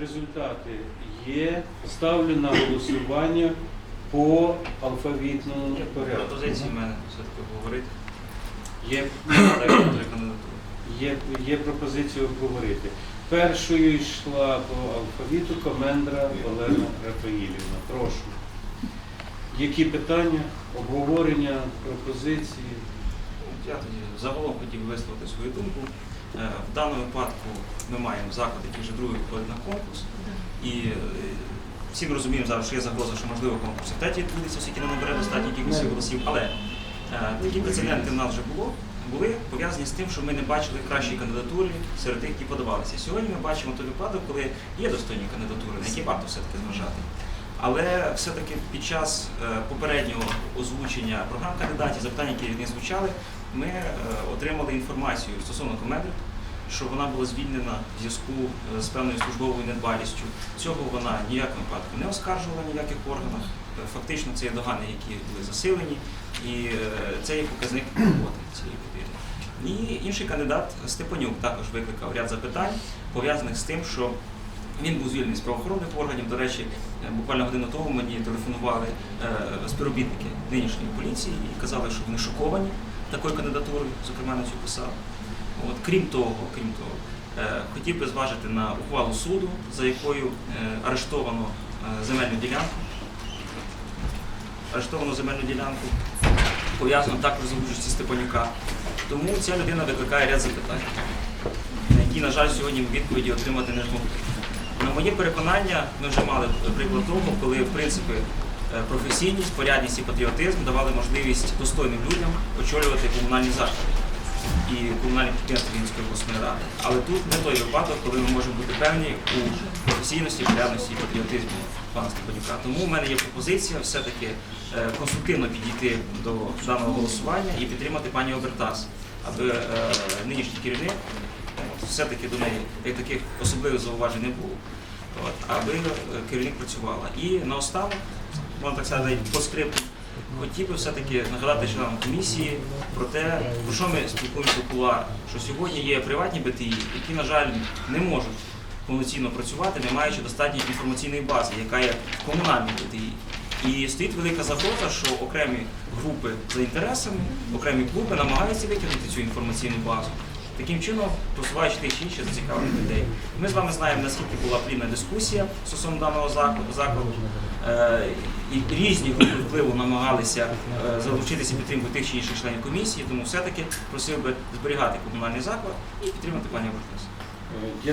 Результати є. Ставлю на голосування по алфавітному порядку. пропозиції в мене все-таки обговорити. Є, є, є пропозиція обговорити. Першою йшла по алфавіту Комендра Олена Рафаїлівна. Прошу. Які питання, обговорення, пропозиції? Я тоді загалом хотів висловити свою думку. Е, В даному випадку ми маємо заклад, який вже другий виходить на конкурс. І е, всі ми розуміємо зараз, що є загроза, що можливо конкурс в теті відбудеться, оскільки не набере достатньо кількості голосів. Але е, такі прецеденти в нас вже було, були пов'язані з тим, що ми не бачили кращої кандидатури серед тих, які подавалися. Сьогодні ми бачимо той випадок, коли є достойні кандидатури, на які варто все-таки зважати. Але все-таки під час е, попереднього озвучення програм кандидатів, запитань, які від них звучали, ми е, отримали інформацію стосовно комедри, що вона була звільнена в зв'язку е, з певною службовою недбалістю. Цього вона в ніякому випадку не оскаржувала ніяких органах. Фактично це є догани, які були засилені, і це є показник роботи цієї людини. І інший кандидат Степанюк також викликав ряд запитань, пов'язаних з тим, що він був звільнений з правоохоронних органів. До речі, е, буквально годину тому мені телефонували е, співробітники нинішньої поліції і казали, що вони шоковані такою кандидатурою, зокрема на цю посаду. От, крім того, крім того, е, хотів би зважити на ухвалу суду, за якою арештовано земельну ділянку. Арештовано земельну ділянку, пов'язано також з участі Степанюка. Тому ця людина викликає ряд запитань, на які, на жаль, сьогодні відповіді отримати не змогли. На моє переконання, ми вже мали приклад того, коли в принципі е, професійність, порядність і патріотизм давали можливість достойним людям очолювати комунальні заклади і комунальні підприємства Вінської обласної ради. Але тут не той випадок, коли ми можемо бути певні у професійності, порядності і патріотизмі пана Степанюка. Тому у мене є пропозиція все-таки е, конструктивно підійти до даного голосування і підтримати пані Обертас, аби е, нинішній керівник все-таки до неї таких особливих зауважень не було. От, аби е, керівник працювала. І наостанок, можна так сказати, по скрипту, хотів би все-таки нагадати членам комісії про те, про що ми спілкуємося в кулуарах, що сьогодні є приватні БТІ, які, на жаль, не можуть повноцінно працювати, не маючи достатньої інформаційної бази, яка є в комунальній БТІ. І стоїть велика загроза, що окремі групи за інтересами, окремі клуби намагаються витягнути цю інформаційну базу. Таким чином, просуваючи чи інших зацікавлених людей. Ми з вами знаємо, наскільки була плідна дискусія стосовно даного закладу. Е, і різні групи впливу намагалися е, залучитися підтримку тих чи інших членів комісії, тому все-таки просив би зберігати комунальний заклад і підтримати пані. Е,